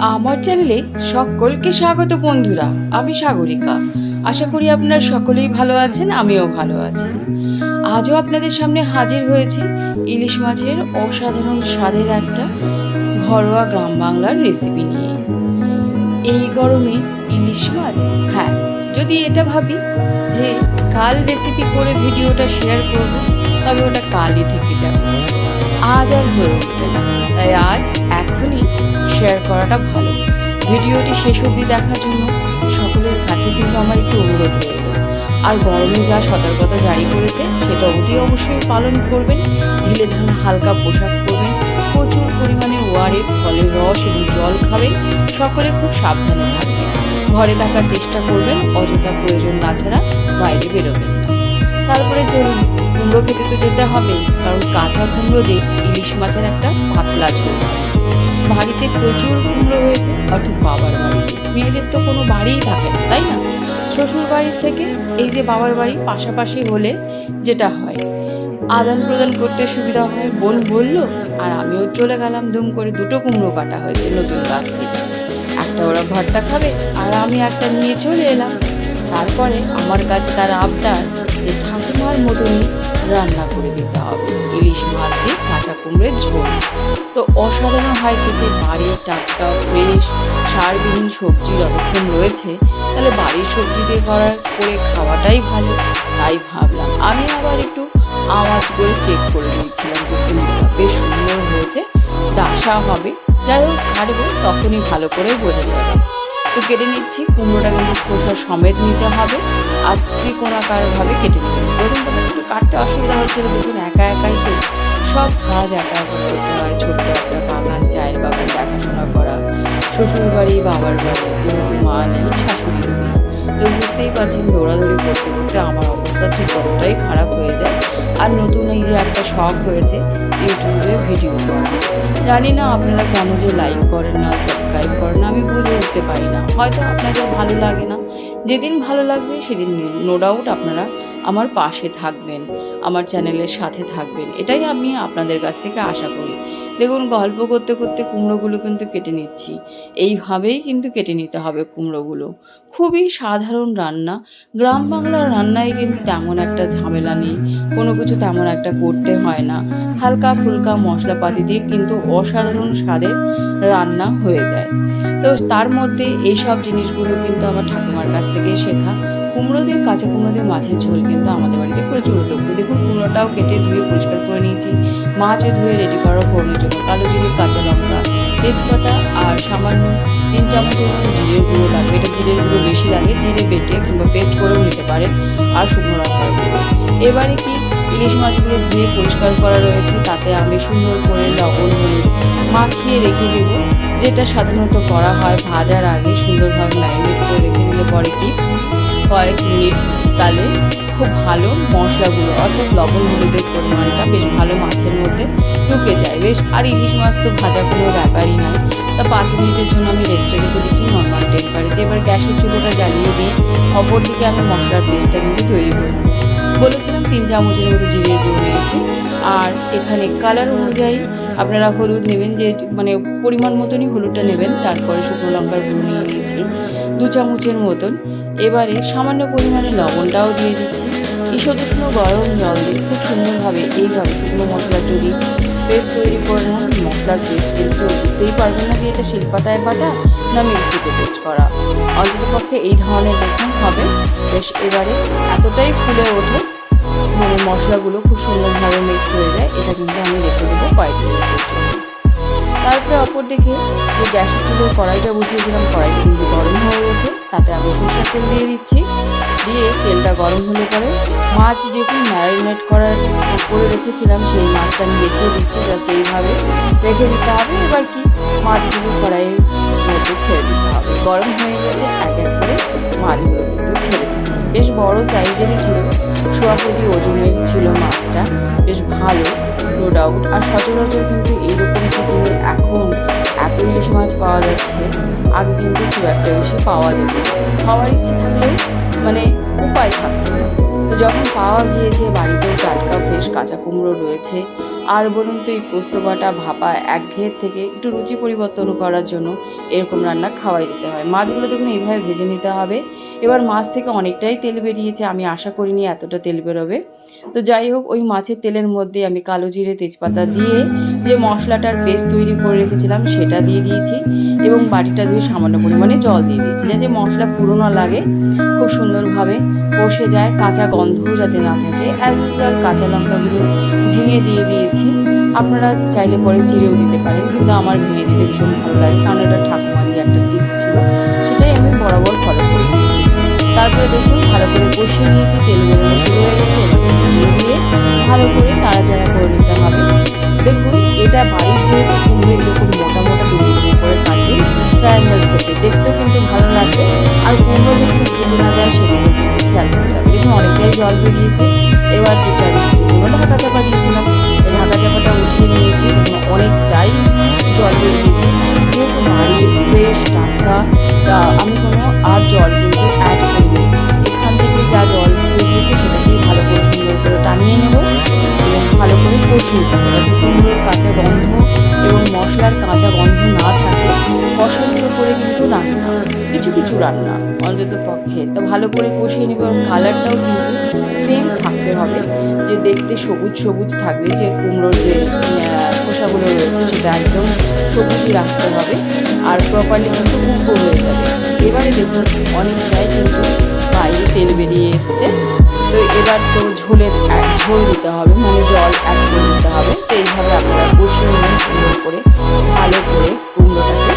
আমার চ্যানেলে সকলকে স্বাগত বন্ধুরা, আমি সাগরিকা। আশা করি আপনারা সকলেই ভালো আছেন, আমিও ভালো আছি। আজও আপনাদের সামনে হাজির হয়েছে ইলিশ মাছের অসাধারণ স্বাদের একটা ঘরোয়া গ্রাম বাংলার রেসিপি নিয়ে। এই গরমে ইলিশ মাছ? হ্যাঁ যদি এটা ভাবি যে কাল রেসিপি করে ভিডিওটা শেয়ার করব, তবে ওটা কালই থেকে যাবে। আজ আর হয়ে উঠবে তাই আজ এখনই শেয়ার করাটা ভালো। ভিডিওটি শেষ অবধি দেখার জন্য সকলের কাছে কিন্তু আমার একটু অনুরোধ রইল। আর গরমে যা সতর্কতা জারি করেছে, সেটা অতি অবশ্যই পালন করবেন। ঢিলে ঢালা হালকা পোশাক পরবেন, প্রচুর পরিমাণে ওআরএস ফলের রস এবং জল খাবেন, সকলে খুব সাবধানে থাকবেন। ঘরে থাকার চেষ্টা করবেন, অযথা প্রয়োজন না ছাড়া বাইরে বেরোবেন তারপরে চলুন, কুমড়ো খেতে তো যেতে হবে কারণ কাঁচা কুমড়ো দিয়ে ইলিশ মাছের একটা পাতলা ঝোল। বাড়িতে প্রচুর কুমড়ো হয়েছে অর্থাৎ বাবার বাড়িতে মেয়েদের তো কোনো বাড়িই থাকে না, তাই না? শ্বশুর বাড়ির থেকে এই যে বাবার বাড়ি পাশাপাশি হলে যেটা হয়, আদান প্রদান করতে সুবিধা হয়, বোন বলল, আর আমিও চলে গেলাম, দুম করে দুটো কুমড়ো কাটা হয়েছে নতুন গাছ থেকে। একটা ওরা ভর্তা খাবে, আর আমি একটা নিয়ে চলে এলাম। তারপরে আমার কাছে তার আবদার যে ঠাকুমার মতনই রান্না করে দিতে হবে। ইলিশ মাছ দিয়ে কাঁচা কুমড়োর ঝোল। তো অসাধারণ হয় খেতে। বাড়ির টাটকা ফ্রেশ সারবিহীন সবজি যতক্ষণ রয়েছে, তাহলে বাড়ির সবজি দিয়ে করা, করে খাওয়াটাই ভালো। তাই ভাবলাম, আমি আবার একটু আওয়াজ করে চেক করে নিয়েছিলাম যে কুমড়োটা বেশ সুন্দর হয়েছে, ডাসা হবে। যাই হোক কাটবো তখনই ভালো করে বোঝা যাবে। তো কেটে নিচ্ছি, কুমড়োটা কিন্তু খোসা সমেত নিতে হবে। আর ত্রিকোণাকারভাবে কেটে নিতে হবে। প্রথম প্রথম একটু কাটতে অসুবিধা হচ্ছিল দেখুন একা একাই তো সব কাজ একা একা করতে হয়। ছোট্ট একটা বাগান, চায়ের বাগান দেখাশোনা করা শ্বশুর বাড়ি বাবার বাড়ি যেহেতু মা নেই শাশুড়ি নেই। তো বুঝতেই পারছেন, দৌড়াদৌড়ি করতে করতে আমার অবস্থা ঠিক কতটাই খারাপ হয়ে যায়। আর নতুন এই যে একটা শখ হয়েছে, ইউটিউবে ভিডিও করা। জানি না আপনারা কেন যে লাইক করেন না সাবস্ক্রাইব করেন না, আমি বুঝে উঠতে পারি না। হয়তো আপনাদের ভালো লাগে না। যেদিন ভালো লাগবে, সেদিন নো ডাউট আপনারা আমার পাশে থাকবেন, আমার চ্যানেলের সাথে থাকবেন। এটাই আমি আপনাদের কাছ থেকে আশা করি। দেখুন, গল্প করতে করতে কুমড়োগুলো কিন্তু কেটে নিচ্ছি। এইভাবেই কিন্তু কেটে নিতে হবে কুমড়োগুলো। খুবই সাধারণ রান্না। গ্রাম বাংলার রান্নায় কিন্তু তেমন একটা ঝামেলা নেই। কোনো কিছু তেমন একটা করতে হয় না। হালকা ফুলকা মশলাপাতি দিয়ে কিন্তু অসাধারণ স্বাদের রান্না হয়ে যায়। তো তার মধ্যে এই সব জিনিসগুলো কিন্তু আমার ঠাকুমার কাছ থেকে শেখা। কুমড়ো দিয়ে কাঁচা কুমড়ো দিয়ে মাছের ঝোল কিন্তু আমাদের বাড়িতে প্রচুর দ্রব্য দেখুন, কুমড়োটাও কেটে ধুয়ে পরিষ্কার করে নিয়েছি। মাছও ধুয়ে রেডি করা ফোড়নের জন্য। কালো জিরে, কাঁচা লঙ্কা, তেজপাতা আর সামান্য তিন চামচের মতো জিরের গুঁড়ো লাগবে। এটা জিরের গুঁড়ো বেশি লাগে, জিরে বেটে কিংবা পেস্ট করেও নিতে পারেন। আর শুকনো লঙ্কার গুঁড়ো এবারে কি ইলিশ মাছগুলো ধুয়ে পরিষ্কার করা রয়েছে, তাতে আমি সুন্দর করে লবণ হলুদ মাখিয়ে রেখে দেব। যেটা সাধারণত করা হয়, ভাজার আগে সুন্দরভাবে ম্যারিনেট করে রেখে দিলে পরে কি? কয়েক মিনিট তাহলে খুব ভালো মশলাগুলো, অর্থাৎ লবণ হলুদের পরিমাণটা বেশ ভালো মাছের মধ্যে ঢুকে যায়। বেশ, আর ইলিশ মাছ তো ভাজা কোনো ব্যাপারই নয়। তা পাঁচ মিনিটের জন্য আমি রেস্টে রেখে দিচ্ছি নর্মাল টেম্পারেচার এবার গ্যাসের চুলোটা জ্বালিয়ে দিয়ে অপর দিকে আমি মশলার পেস্টটা কিন্তু তৈরি করব বলেছিলাম তিন চামচের মতো জিরের গুঁড়ো নিয়েছি। আর এখানে কালার অনুযায়ী আপনারা হলুদ নেবেন, যে মানে পরিমাণ মতনই হলুদটা নেবেন, তারপরে শুকনো লঙ্কার গুঁড়ো নিয়ে নিয়েছি, দু চামচের মতন। এবারে সামান্য পরিমাণে লবণটাও দিয়ে দিচ্ছি। এই শুকনো গরম জল দিয়ে খুব সুন্দরভাবে এইভাবে শুকনো মশলার যদি পেস্ট তৈরি করে নেন, মশলার পেস্ট কিন্তু বুঝতেই পারবেন না যে এটা শিলপাটায় বাটা না মিক্সিতে পেস্ট করা। অন্তত পক্ষে এই ধরনের দেখুন হবে। বেশ, এবারে এতটাই ফুলে ওঠে মানে মশলাগুলো খুব সুন্দরভাবে মিক্স হয়ে যায়, এটা কিন্তু আমি রেখে দেবো কয়েক জন্য। তারপরে অপর দিকে যে গ্যাসের চুলোর কড়াইটা বসিয়েছিলাম কড়াইটা কিন্তু গরম হয়ে গেছে, তাতে আমি সরষের তেল দিয়ে দিচ্ছি। দিয়ে তেলটা গরম হলে পরে মাছ যেরকম ম্যারিনেট করার করে রেখেছিলাম, সেই মাছটা আমি রেখে দিচ্ছি, জাস্ট এইভাবে রেখে দিতে হবে। এবার কি? মাছগুলো কড়াইয়ের মধ্যে ছেড়ে দিতে হবে। গরম হয়ে গেলে এক এক করে মাছগুলো কিন্তু ছেড়ে দিচ্ছি বেশ বড় সাইজেরই ছিল। সোয়া ওজনের ছিল মাছটা। বেশ ভালো নো ডাউট আর সচরাচর কিন্তু এইরকম সিজনে এখন এত ইলিশ মাছ পাওয়া যাচ্ছে, আগে কিন্তু খুব একটা বেশি পাওয়া যেত। খাওয়ার ইচ্ছে থাকলেও মানে উপায় থাকতো তো যখন পাওয়া গিয়েছে, বাড়িতেও টাটকা ফ্রেশ কাঁচা কুমড়ো রয়েছে আর বলুন তো, এই পোস্ত বাটা ভাপা একঘেয়ের থেকে একটু রুচি পরিবর্তন করার জন্য এরকম রান্না খাওয়াই যেতে হয়। মাছগুলো দেখুন, এইভাবে ভেজে নিতে হবে। এবার মাছ থেকে অনেকটাই তেল বেরিয়েছে, আমি আশা করিনি এতটা তেল বেরোবে। তো যাই হোক, ওই মাছের তেলের মধ্যে আমি কালো জিরে তেজপাতা দিয়ে যে মশলাটার পেস্ট তৈরি করে রেখেছিলাম, সেটা দিয়ে দিয়েছি। এবং বাটিটা ধুয়ে সামান্য পরিমাণে জল দিয়ে দিয়েছি, যাতে মশলা পুরো না লাগে, খুব সুন্দরভাবে কষে যায়, কাঁচা গন্ধও যাতে না থাকে। এক কাঁচা লঙ্কাগুলো ভেঙে দিয়ে দিয়েছি। আপনারা চাইলে পরে চিড়েও দিতে পারেন, কিন্তু আমার ভেঙে দিতে ভীষণ ভালো লাগে, কারণ এটা ঠাকুমারই একটা টিপস ছিল। সেটাই আমি বরাবর ফলো করে দিচ্ছি তারপরে দেখুন, ভালো করে কষিয়ে নিয়েছি, তেল শুরু হয়ে গেছে দিয়ে ভালো করে নাড়াচাড়া করে নিতে হবে। দেখুন, এটা বাড়ির যেহেতু কুমড়ো এরকম মোটা মোটা করে কাটবে দেখতেও কিন্তু ভালো লাগবে আর কুমড়ো যদি ফুটে না যায় সেগুলো খেয়াল করতে হবে। দেখুন, অনেকটাই জল বেরিয়েছে, এবার চার মিনিট ঢাকা চাপা দিয়েছিলাম এই ঢাকা চাপাটা উঠিয়ে নিয়েছি, দেখুন, অনেকটাই জল বেরিয়েছে। যেহেতু বাড়ির ফ্রেশ টাটকা আমি কোনো আর জল কিন্তু অ্যাড করিনি। এখান থেকে যা জল বেরিয়েছে সেটাকেই ভালো করে সুন্দর করে টানিয়ে নেব ভালো করে কষিয়ে যাতে কাঁচা গন্ধ এবং মশলার কাঁচা গন্ধ না উপরে কিন্তু রান্না কিছু কিছু রান্না অন্তত পক্ষে। তো ভালো করে কষিয়ে নেবে এবং কালারটাও কিন্তু সেম থাকতে হবে। যে দেখতে সবুজ সবুজ থাকবে, যে কুমড়োর যে খোসাগুলো রয়েছে সেটা একদম সবুজই রাখতে হবে। আর প্রপারলি কিন্তু কুকো হয়ে যাবে। এবারে দেখুন, অনেকটাই কিন্তু বাইরে তেল বেরিয়ে এসছে। তো এবার তো ঝোলের, এক ঝোল দিতে হবে মানে জল অ্যাড করে দিতে হবে। তো এইভাবে আপনারা কষিয়ে নেবেন সুন্দর করে, ভালো করে কুমড়োটাকে।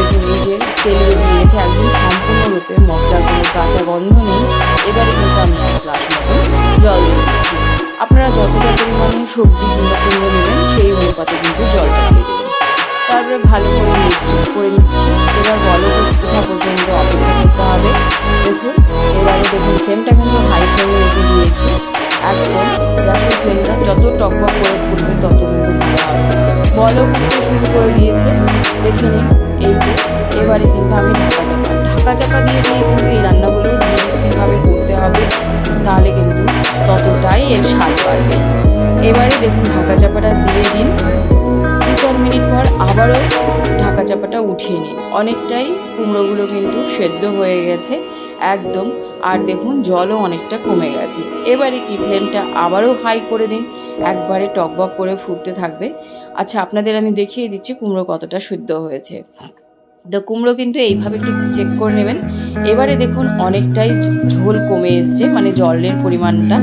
এই যে তেল বেরিয়েছে একদম সম্পূর্ণরূপে মশলাগুলো কাঁচা গন্ধ নেই, এবারে কিন্তু আমি গ্লাস মতন জল আপনারা যতটা পরিমাণে সবজি কিংবা কুমড়ো নেবেন, সেই অনুপাতে কিন্তু জলটা দিয়ে দেবেন। তারপরে ভালো করে মিক্স করে নিচ্ছি। এবার বলো কোথা পর্যন্ত অপেক্ষা করতে হবে? দেখুন, এবারে দেখুন, ফ্লেমটা কিন্তু হাই ফ্লেমে রেখে দিয়েছি। একদম গ্যাসের ফ্লেমটা যত টকবক করে ফুটবে তত কিন্তু বলক শুরু করে দিয়েছে। দেখে নিন। এই যে, এবারে কিন্তু আমি ঢাকা চাপা ঢাকা চাপা দিয়ে দিয়ে কিন্তু এই রান্নাগুলো ধীরে করতে হবে, তাহলে কিন্তু ততটাই এর স্বাদ বাড়বে। এবারে দেখুন ঢাকা চাপাটা দিয়ে দিন। দু চার মিনিট পর আবারও ঢাকা চাপাটা উঠিয়ে নিন। অনেকটাই কুমড়োগুলো কিন্তু সেদ্ধ হয়ে গেছে একদম, আর দেখুন জলও অনেকটা কমে গেছে। এবারে কি, ফ্লেমটা আবারও হাই করে দিন। একবারে টকবক করে ফুটতে থাকবে। আচ্ছা আপনাদের আমি দেখিয়ে দিচ্ছি কুমড়ো কতটা শুদ্ধ হয়েছে। তো কুমড়ো কিন্তু এইভাবে একটু চেক করে নেবেন। এবারে দেখুন, অনেকটাই ঝোল কমে এসছে মানে জলের পরিমাণটা।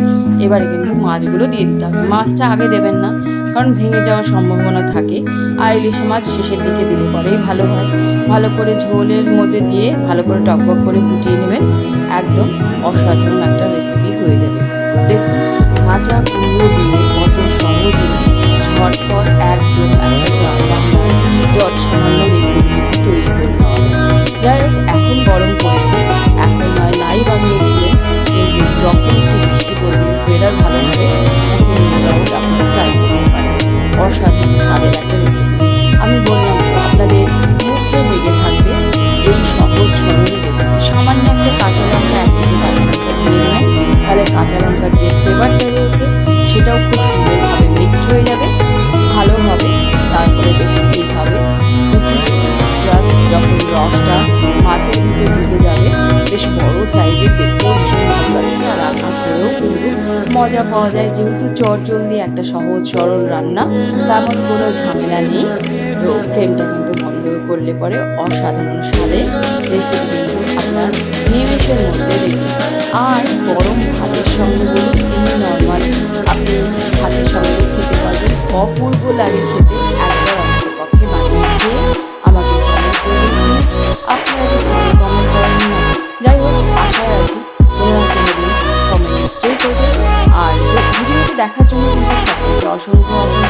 এবারে কিন্তু মাছগুলো দিয়ে দিতে হবে। মাছটা আগে দেবেন না, কারণ ভেঙে যাওয়ার সম্ভাবনা থাকে। আর ইলিশ মাছ শেষের দিকে দিলে পরেই ভালো হয়। ভালো করে ঝোলের মধ্যে দিয়ে ভালো করে টকবক করে ফুটিয়ে নেবেন। একদম অসাধারণ একটা মজা পাওয়া যায়, যেহেতু চটজলদি একটা সহজ, সরল রান্না, তেমন কোনো ঝামেলা নেই। তো ফ্লেমটা কিন্তু বন্ধ করলে পরে অসাধারণ স্বাদে রেসিপি আপনার নিমেষের মধ্যে রেডি। আর গরম ভাতের সঙ্গে বলুন নর্মাল আপনি ভাতের সঙ্গে খেতে পারবেন, অপূর্ব লাগে খেতে সকলকে অসংখ্য